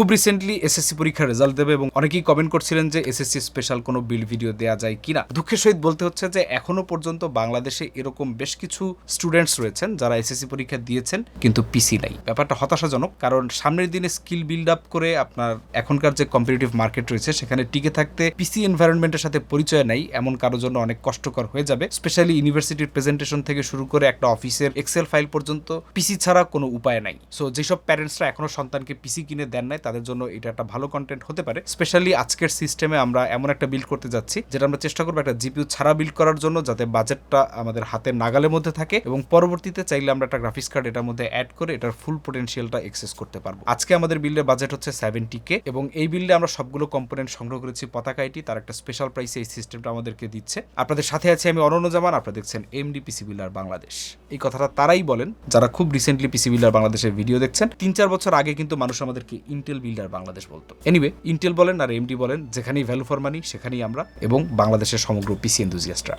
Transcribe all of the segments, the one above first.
খুব recently SSC পরীক্ষার result দেবে এবং অনেকেই কমেন্ট করছিলেন যে এসএসসি স্পেশাল কোনো বিল ভিডিও দেওয়া যায় কিনা। দুঃখের সহিত বলতে হচ্ছে যে এখনও পর্যন্ত বাংলাদেশে এরকম বেশ কিছু স্টুডেন্টস রয়েছেন যারা এসএসসি পরীক্ষা দিয়েছেন, কিন্তু পিসি নাই। ব্যাপারটা হতাশাজনক, কারণ সামনের দিনে স্কিল বিল্ড আপ করে আপনার এখনকার যে কম্পিটিটিভ মার্কেট রয়েছে, সেখানে টিকে থাকতে পিসি এনভায়রনমেন্টের সাথে পরিচয় নাই, এমন কারোর জন্য অনেক কষ্টকর হয়ে যাবে। স্পেশালি ইউনিভার্সিটির প্রেজেন্টেশন থেকে শুরু করে একটা অফিসের এক্সেল ফাইল পর্যন্ত পিসি ছাড়া কোনো উপায় নাই। সো যেসব প্যারেন্টসরা এখনও সন্তানকে পিসি কিনে দেন নাই তাদের জন্য এটা একটা ভালো কন্টেন্ট হতে পারে। স্পেশালি আজকের সিস্টেমে আমরা এমন একটা বিল্ড করতে যাচ্ছি, যেটা আমরা চেষ্টা করব একটা জিপিউ ছাড়া বিল্ড করার জন্য যাতে বাজেটটা আমাদের হাতের নাগালের মধ্যে থাকে এবং পরবর্তীতে চাইলে আমরা একটা গ্রাফিক্স কার্ড এটার মধ্যে অ্যাড করে এটার ফুল পোটেনশিয়ালটা এক্সেস করতে পারব। আজকে আমাদের বিল্ডের বাজেট হচ্ছে সেভেন্টি কে এবং এই বিল্ডে আমরা সবগুলো কম্পোনেন্ট সংগ্রহ করেছি পতাকা আইটি, তার একটা স্পেশাল প্রাইসে এই সিস্টেমটা আমাদেরকে দিচ্ছে। আপনাদের সাথে আছি আমি অনন্য জামান, আপনারা দেখছেন এমডি পিসি বিল্ডার বাংলাদেশ এই কথাটা তারাই বলেন, যারা খুব রিসেন্টলি পিসি বিল্ডার বাংলাদেশের ভিডিও দেখছেন, তিন চার বছর আগে কিন্তু মানুষ আমাদেরকে ইন্টেল বিল্ডার বাংলাদেশ বলতো। এনিওয়ে ইন্টেল বলেন আর এমডি বলেন, যেখানেই ভ্যালু ফর মানি সেখানেই আমরা এবং বাংলাদেশের সমগ্র পিসি এন্থুজিয়াস্টরা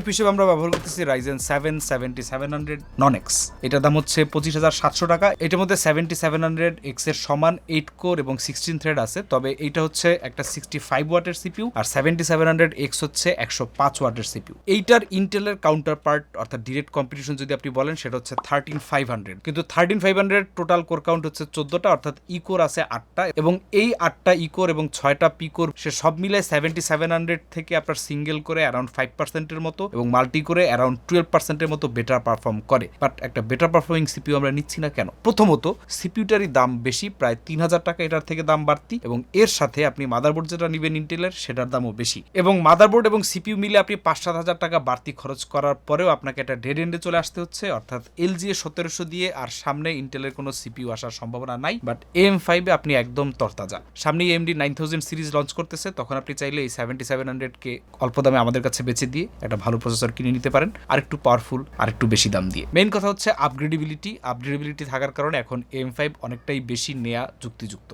সিপি হিসেবে আমরা ব্যবহার করতেছি Ryzen seven seventy seven hundred non X এটার দাম হচ্ছে পঁচিশ হাজার সাতশো টাকা। এটার মধ্যে সেভেন্টি সেভেন হান্ড্রেড এক্সের সমান এইট কোর এবং সিক্সটিন থ্রেড আছে। তবে এইটা হচ্ছে একটা সিক্সটি ফাইভ ওয়াটের সিপিউ আর সেভেন্টি সেভেন হান্ড্রেড এক্স হচ্ছে একশো পাঁচ ওয়াটের সিপিউ এইটার ইন্টেলের কাউন্টার পার্ট অর্থাৎ ডিরেক্ট কম্পিটিশন যদি আপনি বলেন, সেটা হচ্ছে থার্টিন ফাইভ হান্ড্রেড কিন্তু thirteen five hundred total core count হচ্ছে চোদ্দটা, অর্থাৎ ইকোর আছে আটটা। এবং এই আটটা ইকোর এবং ছয়টা পিকোর সে সব মিলে সেভেন্টি সেভেন হান্ড্রেড থেকে আপনার সিঙ্গেল করে অ্যারাউন্ড ফাইভ পার্সেন্টের মতো। এবং মাল্টি করে অ্যারাউন্ড টুয়েলভ পার্সেন্টের মতো বেটার পারফর্ম করে। বাট একটা বেটার পারফর্মিং সিপিউ আমরা নিচ্ছি না কেন? প্রথমত সিপিউটারই দাম বেশি, প্রায় তিন হাজার টাকা এটার থেকে দাম বাড়তি এবং এর সাথে আপনি মাদারবোর্ড যেটা নেবেন ইন্টেলের সেটার দামও বেশি। এবং মাদারবোর্ড এবং সিপিউ মিলে আপনি পাঁচ সাত হাজার টাকা বাড়তি খরচ করার পরেও আপনাকে একটা ডেড এন্ডে চলে আসতে হচ্ছে। অর্থাৎ এলজি এ সতেরোশো দিয়ে আর সামনে ইন্টেলের কোনো সিপিউ আসার সম্ভাবনা নাই। বাট এম ফাইভে আপনি একদম তরতাজা। সামনে AMD nine thousand series launch করতেছে, তখন আপনি চাইলে এই সেভেন্টি সেভেন হান্ড্রেডকে অল্প দামে আমাদের কাছে বেচে দিয়ে একটা ভালো প্রসেসর কিনে নিতে পারেন আর একটু পাওয়ারফুল আর একটু বেশি দাম দিয়ে। মেইন কথা হচ্ছে আপগ্রেডেবিলিটি আপগ্রেডেবিলিটি থাকার কারণে এখন এম ফাইভ অনেকটাই বেশি নেয়া যুক্তিযুক্ত।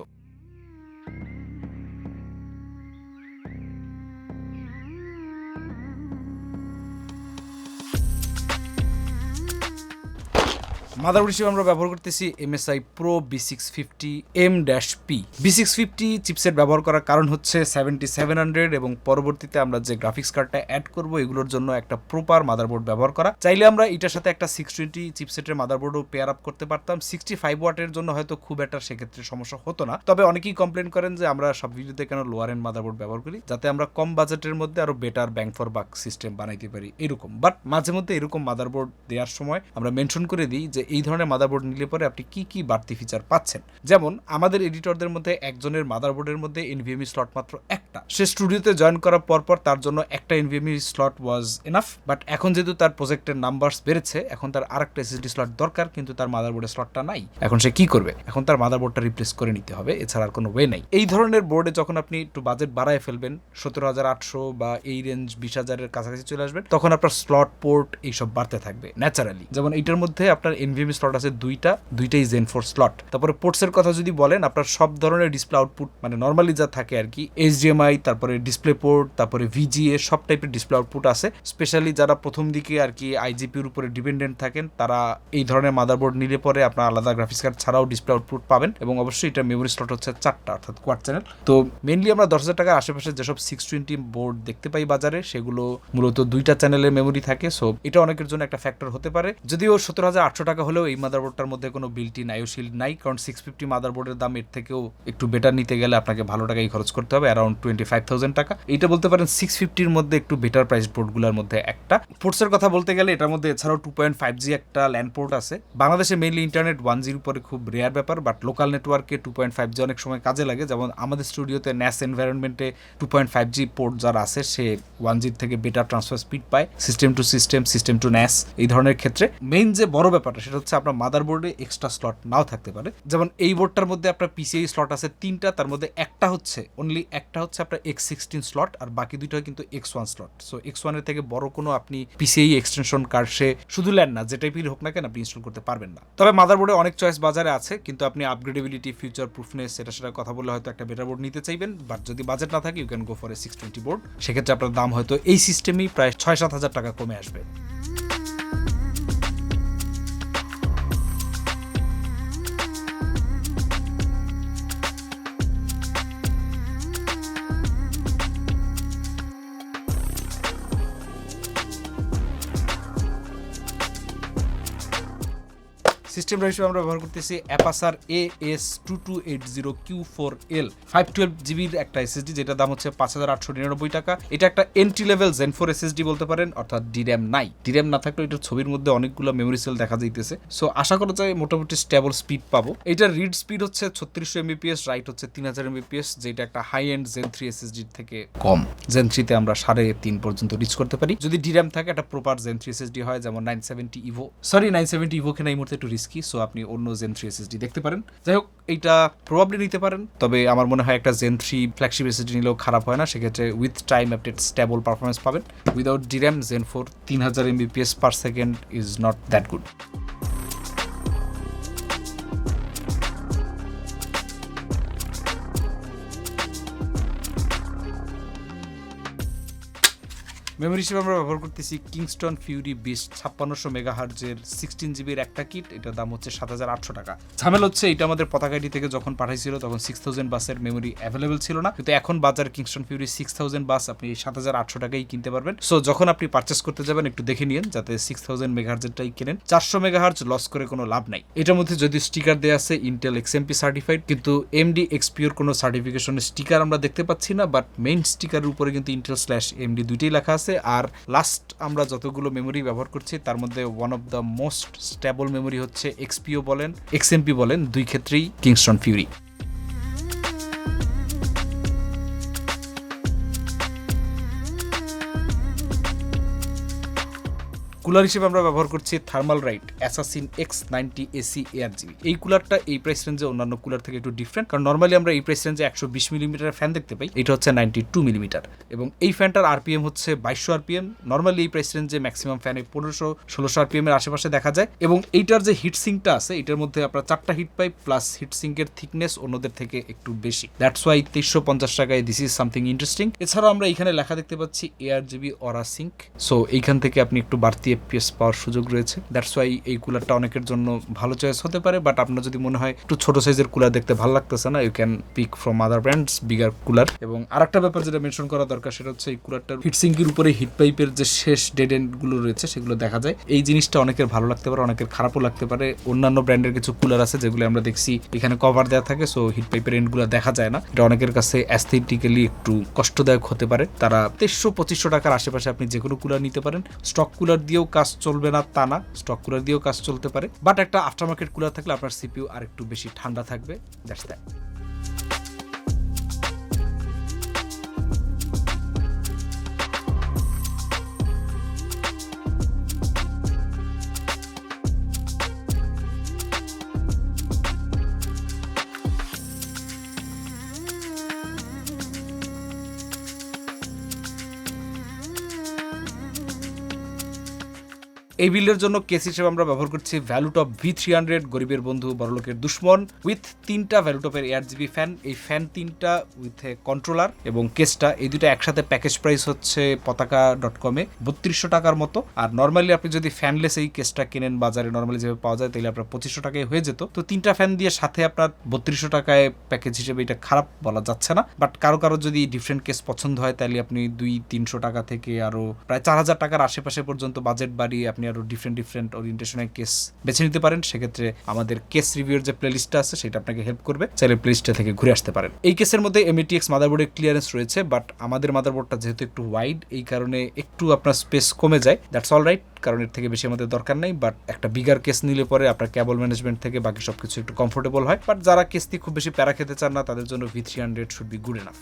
মাদারবোর্ড হিসেবে আমরা ব্যবহার করতেছি MSI pro B six fifty M dash P B six fifty chipset ব্যবহার করার কারণ হচ্ছে সেভেন্টি সেভেন হান্ড্রেড এবং পরবর্তীতে আমরা যে গ্রাফিক্স কার্ডটা অ্যাড করব, এগুলোর জন্য একটা প্রপার মাদারবোর্ড ব্যবহার করা। চাইলে আমরা এটার সাথে একটা সিক্স টোয়েন্টি চিপসেটের মাদারবোর্ডও পেয়ার আপ করতে পারতাম। সিক্সটি ফাইভ ওয়াটের জন্য হয়তো খুব একটা সেক্ষেত্রে সমস্যা হতো না। তবে অনেকেই কমপ্লেন করেন যে আমরা সব ভিডিওতে কেন লোয়ার এন্ড মাদারবোর্ড ব্যবহার করি? যাতে আমরা কম বাজেটের মধ্যে আরও better bang for buck system বানাইতে পারি। এরকম। বাট মাঝে মধ্যে এরকম মাদারবোর্ড দেওয়ার সময় আমরা মেনশন করে দিই যে এই ধরনের মাদারবোর্ড নিলে পরে আপনি কি কি বাড়তি ফিচার পাচ্ছেন? যেমন, আমাদের এডিটরদের মধ্যে একজনের মাদারবোর্ডের মধ্যে এনভিএমই স্লট মাত্র একটা। সে স্টুডিওতে জয়েন করার পর পর তার জন্য একটা NVMe slot was enough but এখন যেহেতু তার প্রজেক্টের নাম্বারস বেড়েছে, এখন তার আরেকটা এসএসডি স্লট দরকার, কিন্তু তার মাদারবোর্ডের স্লটটা নাই। এখন সে কি করবে? এখন তার মাদারবোর্ডটা রিপ্লেস করে নিতে হবে, এছাড়া আর কোনো ওয়ে নাই। এই ধরনের বোর্ডে যখন আপনি একটু বাজেট বাড়ায় ফেলবেন, সতেরো হাজার আটশো বা এই রেঞ্জ বিশ হাজারের কাছাকাছি চলে আসবেন, তখন আপনার স্লট পোর্ট এইসব বাড়তে থাকবে ন্যাচারালি যেমন, এইটার মধ্যে আপনার এনভিএমই স্লট আছে দুইটা, দুইটাই জেন ফোর স্লট তারপরে পোর্টসের কথা যদি বলেন, আপনার সব ধরনের ডিসপ্লে আউটপুট মানে নর্মালি যা থাকে আর কি এইচডিএমআই তারপরে ডিসপ্লে পোর্ট তারপরে ভিজিএ সব টাইপের ডিসপ্লে আউটপুট আছে। স্পেশালি যারা প্রথম দিকে আর কি আইজিপির উপরে ডিপেন্ডেন্ট থাকেন, তারা এই ধরনের মাদারবোর্ড নিলে পরে আপনার আলাদা গ্রাফিক্স কার্ড ছাড়াও ডিসপ্লে আউটপুট পাবেন এবং অবশ্যই এটা মেমোরি স্লট হচ্ছে চারটা, অর্থাৎ কোয়াড চ্যানেল তো মেনলি আমরা দশ হাজার টাকার আশেপাশে যেসব সিক্স টোয়েন্টি বোর্ড দেখতে পাই বাজারে, সেগুলো মূলত দুইটা চ্যানেলের মেমোরি থাকে। সো এটা অনেকের জন্য একটা ফ্যাক্টর হতে পারে। যদিও সতেরো হাজার আটশো টাকা হলেও এই মাদারবোর্ডটার মধ্যে কোনো বিলটি নাইওশিল্ড নাই, কারণ সিক্স ফিফটি মাদারবোর্ডের দাম এর থেকেও একটু বেটার নিতে গেলে আপনাকে ভালো টাকাই খরচ করতে হবে অ্যারাউন্ড টোয়েন্টি ফাইভ থাউজেন্ড টাকা। এটা বলতে পারেন সিক্স ফিফটির মধ্যে একটু বেটার প্রাইস বোর্ডগুলোর মধ্যে একটা। পোর্টসের কথা বলতে গেলে এটার মধ্যে এছাড়াও টু পয়েন্ট ফাইভ জি একটা ল্যান্ড পোর্ট আছে। বাংলাদেশে মেইনলি ইন্টারনেট ওয়ান জির উপরে খুব রেয়ার ব্যাপার বাট লোকাল নেটওয়ার্কে টু পয়েন্ট ফাইভ জি অনেক সময় কাজে লাগে। যেমন আমাদের স্টুডিওতে NAS এনভায়রনমেন্টে two point five G port যারা আছে, সে ওয়ান জির থেকে বেটার ট্রান্সফার স্পিড পায়। System to system system to NAS এই ধরনের ক্ষেত্রে। মেইন যে বড় ব্যাপারটা, সেটা হচ্ছে আপনার মাদারবোর্ডে এক্সট্রা স্লট নাও থাকতে পারে। যেমন এই বোর্ডটার মধ্যে আপনার পিসিআই স্লট আছে তিনটা, তার মধ্যে একটা হচ্ছে অনলি একটা হচ্ছে আপনার এক্স সিক্সটিন স্লট আর বাকি দুইটা কিন্তু X one slot so X ওয়ানের থেকে বড় কোনো আপনি পিসিআই এক্সটেনশন কার্ড সে শুধু ল্যান্ড না, যেটাই টাইপেরই হোক না কেন আপনি ইনস্টল করতে পারবেন না। তবে মাদারবোর্ডে অনেক চয়েস বাজারে আছে, কিন্তু আপনি আপগ্রেডেবিলিটি ফিউচার প্রুফনেস সেটা সেটা কথা বললে হয়তো একটা বেটার বোর্ড নিতে চাইবেন। বাট যদি বাজেট না থাকে you can go for a six twenty board সেক্ষেত্রে আপনার দাম হয়তো এই সিস্টেমেই প্রায় ছয় সাত হাজার টাকা কমে আসবে। সিস্টেম হিসেবে আমরা ব্যবহার করতেছি Apacer A S two two eight zero Q four L five twelve জিবির একটা এসএসডি যেটার দাম হচ্ছে পাঁচ হাজার আটশো নিরানব্বই টাকা। এটা একটা entry level gen four SSD বলতে পারেন, অর্থাৎ ডির্যাম নাই। ডির্যাম না থাকলেও এটার ছবির মধ্যে অনেকগুলো মেমোরি সেল দেখা যাইতেছে। সো আশা করা যায় মোটামুটি স্টেবল স্পিড পাবো। এটার রিড স্পিড হচ্ছে ছত্রিশশো এমবিপিএস রাইট হচ্ছে তিন হাজার এমবিপিএস, যেটা একটা high end gen three SSD থেকে কম। জেন থ্রিতে আমরা সাড়ে তিন পর্যন্ত রিচ করতে পারি। যদি ডির্যাম থাকে, একটা প্রপার জেন থ্রি এসএসডি হয়, যেমন nine seventy Evo sorry nine seventy Evo কেনা এই মুহূর্তে একটু রিস্কি সো আপনি অন্য জেন থ্রি এসএসডি দেখতে পারেন। যাই হোক, এইটা প্রবাবলি নিতে পারেন, তবে আমার মনে হয় একটা জেন থ্রি ফ্ল্যাগশিপ এসএসডি নিলেও খারাপ হয় না, সেক্ষেত্রে with time update stable performance পাবেন। উইদাউট ডিরাম জেন ফোর তিন হাজার MBPS per second is not that good memory হিসেবে আমরা ব্যবহার করতেছি কিংস্টন ফিউরি বিশ ছাপ্পান্নশো মেগা হার্জের সিক্সটিন জিবির একটা কিট এটার দাম হচ্ছে সাত হাজার আটশো টাকা। ঝামেল হচ্ছে, এটা আমাদের পতাকাটি থেকে যখন পাঠাইছিল, তখন সিক্স থাউজেন্ড বাসের মেমোরি অ্যাভেলেবল ছিল না। কিন্তু এখন বাজার Kingston Fury six thousand bus, আপনি সাত হাজার আটশো টাকাই কিনতে পারবেন। সো যখন আপনি পারচেস করতে যাবেন, একটু দেখে নিন যাতে সিক্স থাউজেন্ড মেগা হার্জেরটাই কেনেন। চারশো মেগা হার্জ লস করে কোনো লাভ নাই। এটার মধ্যে যদি স্টিকার দেওয়া আছে ইন্টেল এক্সএমপি সার্টিফাইড কিন্তু এমডি এক্সপিওর কোনো সার্টিফিকেশনের স্টিকার আমরা দেখতে পাচ্ছি না বাট মেইন স্টিকারের উপরে কিন্তু ইন্টেল স্ল্যাশ এমডি দুইটাই লেখা আছে। আর লাস্ট আমরা যতগুলো মেমোরি ব্যবহার করছি, তার মধ্যে one of the most stable memory হচ্ছে এক্সপিও বলেন এক্সএমপি বলেন, দুই ক্ষেত্রেই কিংস্টন ফিউরি কুলার হিসেবে আমরা ব্যবহার করছি Thermalright assassin X ninety SE ARGB এই কুলারটা এই প্রাইস রেঞ্জে অন্যান্য কুলার থেকে একটু ডিফারেন্ট কারণ নর্মালি আমরা এই প্রাইস রেঞ্জে একশো বিশ মিলিমিটার ফ্যান দেখতে পাই, এটা হচ্ছে নাইনটি টু মিলিমিটার এবং এই ফ্যানটার আরপিএম হচ্ছে বাইশশো আরপিএম নর্মালি এই প্রাইস রেঞ্জে ম্যাক্সিমাম ফ্যানে পনেরোশো, ষোলোশো আরপিএম এর আশেপাশে দেখা যায়। এবং এইটার যে হিট সিঙ্কটা আছে, এটার মধ্যে আপনার চারটা হিট পাই প্লাস হিট সিঙ্কের থিকনেস অন্যদের থেকে একটু বেশি। দ্যাটস ওয়াই তেইশশো পঞ্চাশ টাকায় দিস ইজ সামথিং ইন্টারেস্টিং এছাড়াও আমরা এখানে লেখা দেখতে পাচ্ছি এয়ার জিবি অরা সিঙ্ক সো এইখান থেকে আপনি একটু বাড়তি এফপিএস পাওয়ার সুযোগ রয়েছে। দ্যাটস ওয়াই এই কুলারটা অনেকের জন্য ভালো চয়েস হতে পারে বাট আপনার যদি মনে হয় একটু ছোট সাইজের কুলার দেখতে ভালো লাগতেছে না you can pick from other brands bigger cooler. এবং আরেকটা ব্যাপার যেটা মেনশন করা দরকার, সেটা হচ্ছে এই কুলারটার হিট সিঙ্কের উপরে হিট পাইপের যে শেষ ডেড এন্ডগুলো রয়েছে, সেগুলো দেখা যায়। এই জিনিসটা অনেকের ভালো লাগতে পারে, অনেকের খারাপও লাগতে পারে। অন্যান্য ব্র্যান্ডের কিছু কুলার আছে, যেগুলো আমরা দেখছি এখানে কভার দেওয়া থাকে সো হিট পাইপের এন্ডগুলো দেখা যায় না। এটা অনেকের কাছে অ্যাস্থেটিক্যালি একটু কষ্টদায়ক হতে পারে। তারা তেইশশো পঁচিশশো টাকার আশেপাশে আপনি যে কোনো কুলার নিতে পারেন। স্টক কুলার দিয়েও কাজ চলবে না, তা না। স্টক কুলার দিয়েও কাজ চলতে পারে। বাট একটা আফটার মার্কেট কুলার থাকলে আপনার সিপিউ আর একটু বেশি ঠান্ডা থাকবে। দ্যাটস দ্যাট এই বিল্ডের জন্য কেস হিসেবে আমরা ব্যবহার করছি ভ্যালুটপ ভি থ্রি হান্ড্রেড গরিবের বন্ধু, বড়লোকের দুশ্মন উইথ তিনটা ভ্যালুটপের এয়ার জিবি ফ্যান এই ফ্যান তিনটা উইথ এ কন্ট্রোলার এবং কেসটা এই দুটো একসাথে প্যাকেজ প্রাইস হচ্ছে পতাকা ডট কমে বত্রিশশো টাকার মতো। আর নর্মালি আপনি যদি ফ্যানলেস এই কেসটা কেনেন বাজারে নর্মালি যেভাবে পাওয়া যায় তাহলে আপনার পঁচিশশো টাকায় হয়ে যেত। তো তিনটা ফ্যান দিয়ে সাথে আপনার বত্রিশশো টাকায় প্যাকেজ হিসেবে এটা খারাপ বলা যাচ্ছে না। বাট কারও কারও যদি ডিফারেন্ট কেস পছন্দ হয় তাহলে আপনি দুই তিনশো টাকা থেকে আরও প্রায় চার হাজার টাকার আশেপাশে পর্যন্ত বাজেট বাড়িয়ে আপনি আরও ডিফারেন্ট ডিফারেন্ট ওরিয়েন্টেশনের কেস বেছে নিতে পারেন। সেক্ষেত্রে আমাদের কেস রিভিউর যে প্লেলিস্টটা আছে, সেটা আপনাকে হেল্প করবে। চাইলে প্লেলিস্টটা থেকে ঘুরে আসতে পারেন। এই কেসের মধ্যে এমএটিএক্স মাদারবোর্ডের ক্লিয়ারেন্স রয়েছে বাট আমাদের মাদারবোর্ডটা যেহেতু একটু ওয়াইড এই কারণে একটু আপনার স্পেস কমে যায়। দ্যাটস অল রাইট কারণ এর থেকে বেশি আমাদের দরকার নেই বাট একটা বিগার কেস নিলে পরে আপনার ক্যাবল ম্যানেজমেন্ট থেকে বাকি সব কিছু একটু কমফোর্টেবল হয়। বাট যারা কেস দিয়ে খুব বেশি প্যারা খেতে চান না, তাদের জন্য V three hundred should be good enough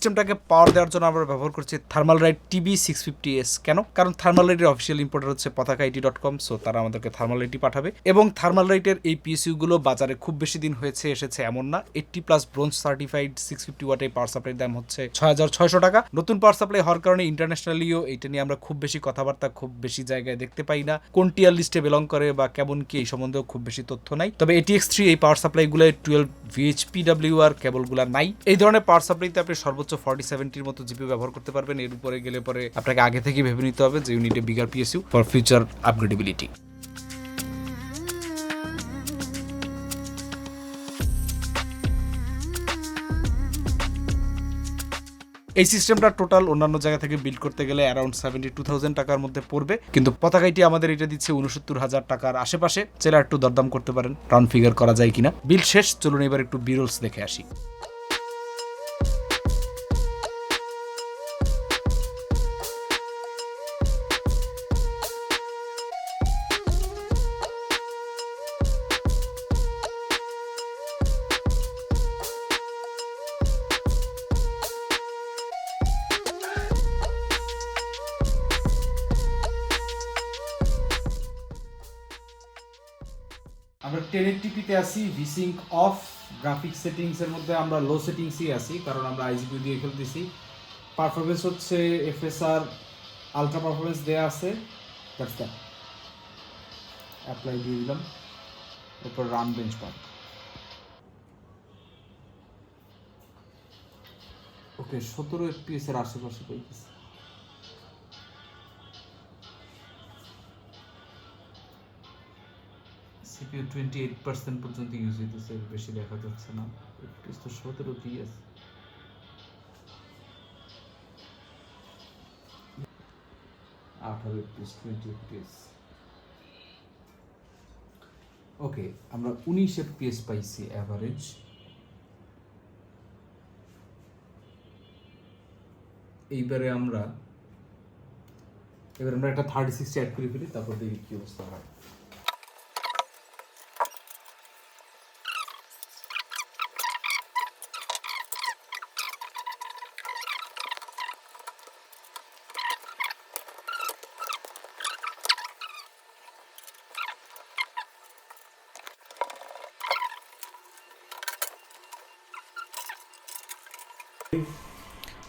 সিস্টেমটাকে পাওয়ার দেওয়ার জন্য আমরা ব্যবহার করছি Thermalright TB six fifty S কেন? কারণ থার্মাল রাইটের অফিসিয়াল ইম্পোর্টার হচ্ছে পতাকা আইটি ডট কম সো তারা আমাদেরকে থার্মাল রাইটই পাঠাবে। এবং থার্মাল রাইটের এই পিএসইউগুলো বাজারে খুব বেশি দিন হয়েছে, এসেছে এমন না। Eighty plus bronze certified six fifty watt এই পাওয়ার সাপ্লাইয়ের দাম হচ্ছে ছয় হাজার ছয়শো টাকা। নতুন পাওয়ার সাপ্লাই হওয়ার কারণে ইন্টারন্যাশনালিও এটা নিয়ে আমরা খুব বেশি কথাবার্তা খুব বেশি জায়গায় দেখতে পাই না। কোন টিয়ার লিস্টে বিলং করে বা কেমন কি এই সম্বন্ধেও খুব বেশি তথ্য নাই। তবে এটিএক্স থ্রি এই পাওয়ার সাপ্লাইগুলো টুয়েলভ ভিএইচপি ডাব্লিউ আর কেবলগুলো নাই। এই ধরনের পাওয়ার সাপ্লাইতে আপনি সর্বোচ্চ ফর্টি সেভেন্টির মতো জিপি ব্যবহার করতে পারবেন। এর উপরে গেলে পরে আপনাকে আগে থেকে ভেবে নিতে হবে যে ইউনিটে bigger PSU for future upgradeability এই সিস্টেমটা টোটাল অন্যান্য জায়গা থেকে বিল্ড করতে গেলে অ্যারাউন্ড সেভেন্টি টু থাউজেন্ড টাকার মধ্যে পড়বে। কিন্তু পতাকাইটি আমাদের এটা দিচ্ছে উনসত্তর হাজার টাকার আশেপাশে। চেলা একটু দরদাম করতে পারেন। রাউন্ড ফিগার করা যায় কিনা। বিল শেষ, চলুন এবার একটু বিরলস দেখে আসি। টেনের টিপিতে আসি ভিসিঙ্ক অফ গ্রাফিক সেটিংস এর মধ্যে আমরা লো সেটিংসই আছি, কারণ আমরা আইজিপি দিয়ে খেলতেছি। পারফরমেন্স হচ্ছে এফএসআর আলট্রা পারফরমেন্স দেয়া আছে। দ্যাটস দ্যাট অ্যাপ্লাই দিয়ে দিলাম। এরপর রান বেঞ্চ পার্ক ওকে সতেরো এফপিএস এর আশেপাশে পাইতেছি। টোয়েন্টি এইট পার্সেন্ট পর্যন্ত ইউজ হইতেছে, বেশি দেখা যাচ্ছে না। এফপিএস তো সতেরোতেই আছে। ওকে আমরা উনিশ এফপিএস পাইছি অ্যাভারেজ এইবারে আমরা, এবার আমরা একটা থার্টি সিক্সটি অ্যাড করে ফেলি, তারপর দেখি কি অবস্থা হয়।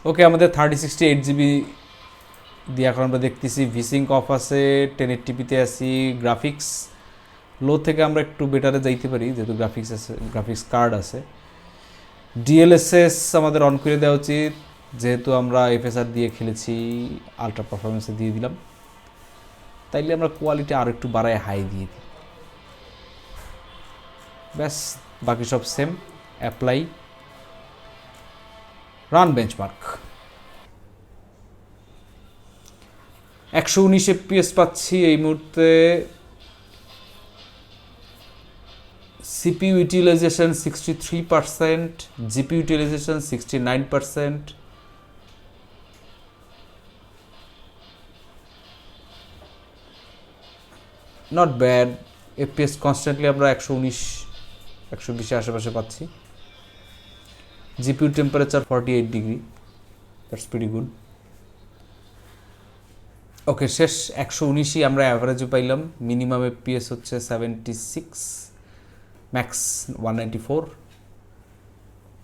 ওকে আমাদের থার্টি সিক্সটি এইট জিবি দিয়ে এখন আমরা দেখতেছি ভিসিঙ্ক অফ আছে টেন টিপিতে আছি গ্রাফিক্স লো থেকে আমরা একটু বেটারে যাইতে পারি, যেহেতু গ্রাফিক্স আছে গ্রাফিক্স কার্ড আছে। ডিএলএসএস আমাদের অন করে দেওয়া উচিত, যেহেতু আমরা এফএসআর দিয়ে খেলেছি আলট্রা পারফরমেন্সে দিয়ে দিলাম। তাইলে আমরা কোয়ালিটি আরও একটু বাড়ায় হাই দিয়ে দিই। ব্যাস, বাকি সব সেম অ্যাপ্লাই রান বেঞ্চমার্ক। একশো উনিশ এফপিএস পাচ্ছি এই মুহূর্তে। CPU utilization sixty three percent GPU utilization sixty nine percent not bad FPS constantly আমরা একশো উনিশ, একশো বিশের আশেপাশে পাচ্ছি। Temperature forty eight degree that's pretty good okay শেষ একশো উনিশই আমরা অ্যাভারেজে পাইলাম। মিনিমাম এফপিএস হচ্ছে seventy six max one ninety four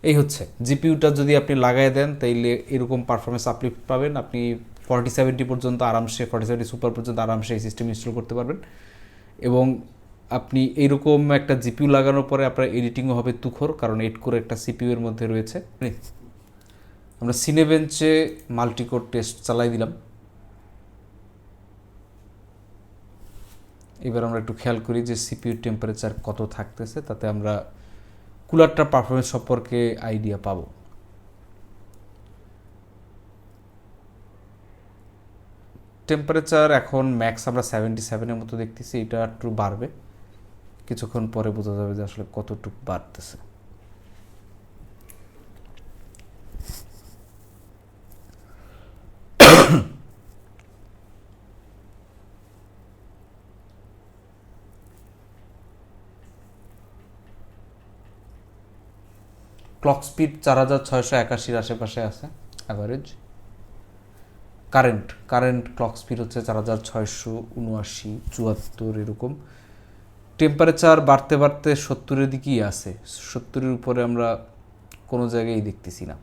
এই হচ্ছে জিপিউটা যদি আপনি লাগাই দেন, তাইলে এরকম পারফরমেন্স আপলিফ্ট পাবেন। আপনি ফর্টি সেভেন্টি পর্যন্ত আরামসে ফর্টি সেভেন্টি সুপার পর্যন্ত আরামসে এই সিস্টেম ইনস্টল করতে পারবেন। এবং আপনি এইরকম একটা জিপিউ লাগানোর পরে আপনার এডিটিংও হবে তুখর, কারণ এইট করে একটা সিপিউ এর মধ্যে রয়েছে। আমরা সিনেবেঞ্চে মাল্টিকোর টেস্ট চালাই দিলাম। এবার আমরা একটু খেয়াল করি যে সিপিউ টেম্পারেচার কত থাকতেছে, তাতে আমরা কুলারটার পারফরমেন্স সম্পর্কে আইডিয়া পাবো। টেম্পারেচার এখন ম্যাক্স আমরা সেভেন্টি সেভেনের মতো দেখতেছি, এটা একটু বাড়বে। কিছুক্ষণ পরে বোঝা যাবে যে আসলে কতটুকু বাড়তেছে। ক্লক স্পিড চার হাজার ছয়শো একাশির আশেপাশে আছে average current current clock speed হচ্ছে চার হাজার ছয়শো উনআশি, চুয়াত্তর এরকম। টেম্পারেচার বাড়তে বাড়তে সত্তরের দিকেই আছে। সত্তরের উপরে আমরা কোনো জায়গায় দেখতেছি না।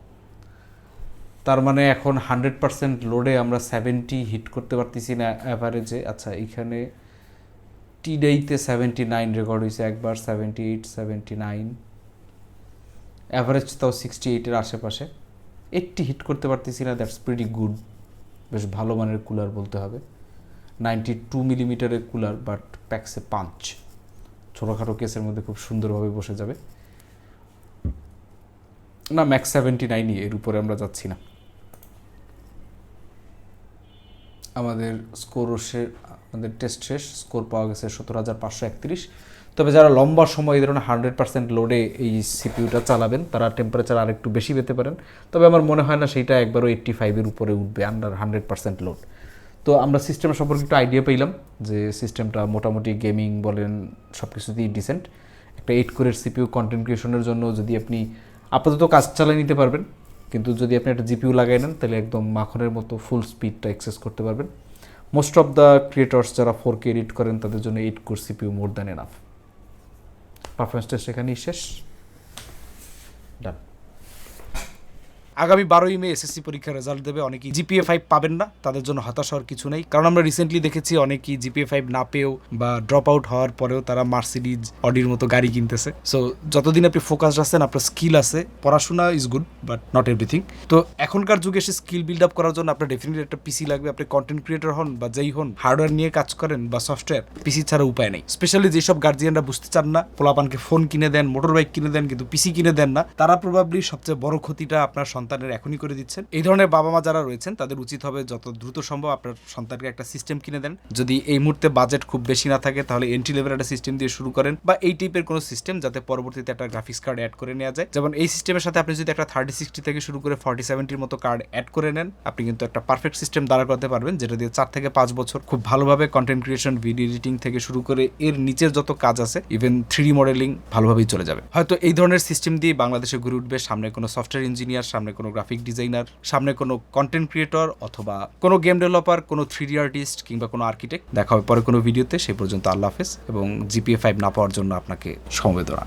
তার মানে এখন হান্ড্রেড পারসেন্ট লোডে আমরা সেভেন্টি হিট করতে পারতেছি না অ্যাভারেজে আচ্ছা এখানে টি ডেইতে সেভেন্টি নাইন রেকর্ড হয়েছে, একবার seventy eight seventy nine average তাও সিক্সটি এইটের আশেপাশে। এইটটি হিট করতে পারতেছি না দ্যাটস প্রিটি গুড বেশ ভালো মানের কুলার বলতে হবে। নাইনটি টু মিলিমিটারের কুলার বাট প্যাক্সে পাঁচ। ছোটোখাটো কেসের মধ্যে খুব সুন্দরভাবে বসে যাবে। না ম্যাক্স সেভেন্টি নাইনই এর উপরে আমরা যাচ্ছি না। আমাদের স্কোর আমাদের টেস্ট শেষ স্কোর পাওয়া গেছে সত্তর হাজার পাঁচশো একত্রিশ। তবে যারা লম্বা সময় এই ধরনের হান্ড্রেড পার্সেন্ট লোডে এই সিপিউটা চালাবেন, তারা টেম্পারেচার আর একটু বেশি পেতে পারেন। তবে আমার মনে হয় না, সেইটা একবারও এইট্টি ফাইভের উপরে উঠবে আন্ডার হান্ড্রেড পার্সেন্ট লোড তো আমরা সিস্টেম সম্পর্কে একটু আইডিয়া পেলাম যে সিস্টেমটা মোটামুটি গেমিং বলেন সব কিছুতেই ডিসেন্ট একটা এইট কোরের সিপিউ কন্টেন্ট ক্রিয়েশনের জন্য যদি আপনি আপাতত কাজ চালিয়ে নিতে পারবেন, কিন্তু যদি আপনি একটা জিপিউ লাগাই নেন, তাহলে একদম মাখনের মতো ফুল স্পিডটা অ্যাক্সেস করতে পারবেন। মোস্ট অফ দ্য ক্রিয়েটর্স যারা ফোর কে এডিট করেন, তাদের জন্য eight core CPU more than enough performance test এখানেই শেষ। ডান আগামী বারোই মে এসএসসি পরীক্ষার রেজাল্ট দেবে, অনেকেই জিপিএ ফাইভ পাবেন না, তাদের জন্য হতাশ হওয়ার কিছু নেই। কারণ আমরা রিসেন্টলি দেখেছি অনেকেই জিপিএ ফাইভ না পেয়েও বা ড্রপ আউট হওয়ার পরেও তারা মার্সিডিজ অডির মতো গাড়ি কিনতেছে। সো যতদিন আপনি ফোকাসড আছেন, আপনার স্কিল আছে, পড়াশোনা is good but not everything তো এখনকার যুগে এসে স্কিল বিল্ড আপ করার জন্য আপনার ডেফিনেটলি একটা পিসি লাগবে, আপনি কন্টেন্ট ক্রিয়েটর হন বা যেই হন হার্ডওয়্যার নিয়ে কাজ করেন বা সফটওয়্যার পিসি ছাড়া উপায় নেই। স্পেশালি যেসব গার্জিয়ানরা বুঝতে চান না, পোলাপানকে ফোন কিনে দেন মোটর বাইক কিনে দেন, কিন্তু পিসি কিনে দেন না, তারা প্রবাবলি সবচেয়ে বড় ক্ষতিটা আপনার সন্তানের এখনই করে দিচ্ছেন। এই ধরনের বাবা মা যারা রয়েছেন, তাদের উচিত হবে যত দ্রুত সম্ভব আপনার সন্তানকে একটা সিস্টেম কিনে দেন। যদি এই মুহূর্তে বাজেট খুব বেশি না থাকে, তাহলে এন্ট্রি লেভেল একটা সিস্টেম দিয়ে শুরু করেন বা এই টাইপের কোনো সিস্টেম যাতে পরবর্তীতে একটা গ্রাফিক্স কার্ড অ্যাড করে নেওয়া যায়। যেমন এই সিস্টেমের সাথে আপনি যদি একটা থার্টি সিক্সটি থেকে শুরু করে ফর্টি সেভেন্টির মতো কার্ড অ্যাড করে নেন, আপনি কিন্তু একটা পারফেক্ট সিস্টেম দাঁড়া করতে পারবেন, যেটা দিয়ে চার থেকে পাঁচ বছর খুব ভালোভাবে কন্টেন্ট ক্রিয়েশন ভিডিও এডিটিং থেকে শুরু করে এর নিচের যত কাজ আছে ইভেন থ্রি মডেলিং ভালোভাবেই চলে যাবে। হয়তো এই ধরনের সিস্টেম দিয়ে বাংলাদেশে ঘুরে উঠবে, সামনে কোনো সফটওয়্যার ইঞ্জিনিয়ার সামনে কোনো গ্রাফিক ডিজাইনার সামনে কোনো কন্টেন্ট ক্রিয়েটর অথবা কোনো গেম ডেভেলপার কোনো থ্রি আর্টিস্ট কিংবা কোনো আর্কিটেক্ট দেখা হবে পরে কোনো ভিডিওতে সেই পর্যন্ত আল্লাহ হাফেজ এবং জিপিএ ফাইভ না পাওয়ার জন্য আপনাকে সমবেদনা।